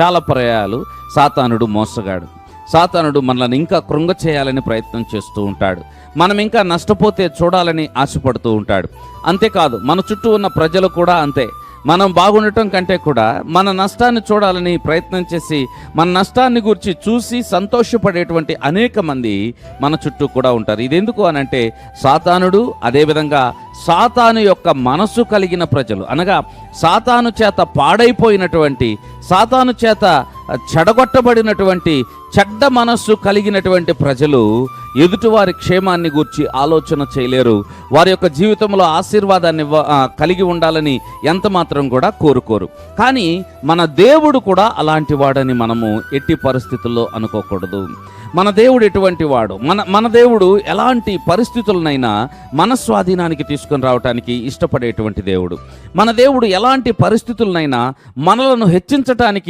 చాలా పర్యాలు సాతానుడు మోసగాడు. సాతానుడు మనల్ని ఇంకా కృంగ చేయాలని ప్రయత్నం చేస్తూ ఉంటాడు. మనం ఇంకా నష్టపోతే చూడాలని ఆశపడుతూ ఉంటాడు. అంతేకాదు మన చుట్టూ ఉన్న ప్రజలు కూడా అంతే. మనం బాగుండటం కంటే కూడా మన నష్టాన్ని చూడాలని ప్రయత్నం చేసి మన నష్టాన్ని గురించి చూసి సంతోషపడేటువంటి అనేక మంది మన చుట్టూ కూడా ఉంటారు. ఇది ఎందుకు అనంటే సాతానుడు అదేవిధంగా సాతాను యొక్క మనసు కలిగిన ప్రజలు అనగా సాతాను చేత పాడైపోయినటువంటి సాతాను చేత చెడగొట్టబడినటువంటి చెడ్డ మనస్సు కలిగినటువంటి ప్రజలు ఎదుటివారి క్షేమాన్ని గూర్చి ఆలోచన చేయలేరు. వారి యొక్క జీవితంలో ఆశీర్వాదాన్ని కలిగి ఉండాలని ఎంత మాత్రం కూడా కోరుకోరు. కానీ మన దేవుడు కూడా అలాంటి వాడని మనము ఎట్టి పరిస్థితుల్లో అనుకోకూడదు. మన దేవుడు ఎటువంటి వాడు? మన మన దేవుడు ఎలాంటి పరిస్థితులనైనా మన స్వాధీనానికి తీసుకొని రావటానికి ఇష్టపడేటువంటి దేవుడు. మన దేవుడు ఎలాంటి పరిస్థితులనైనా మనలను హెచ్చించటానికి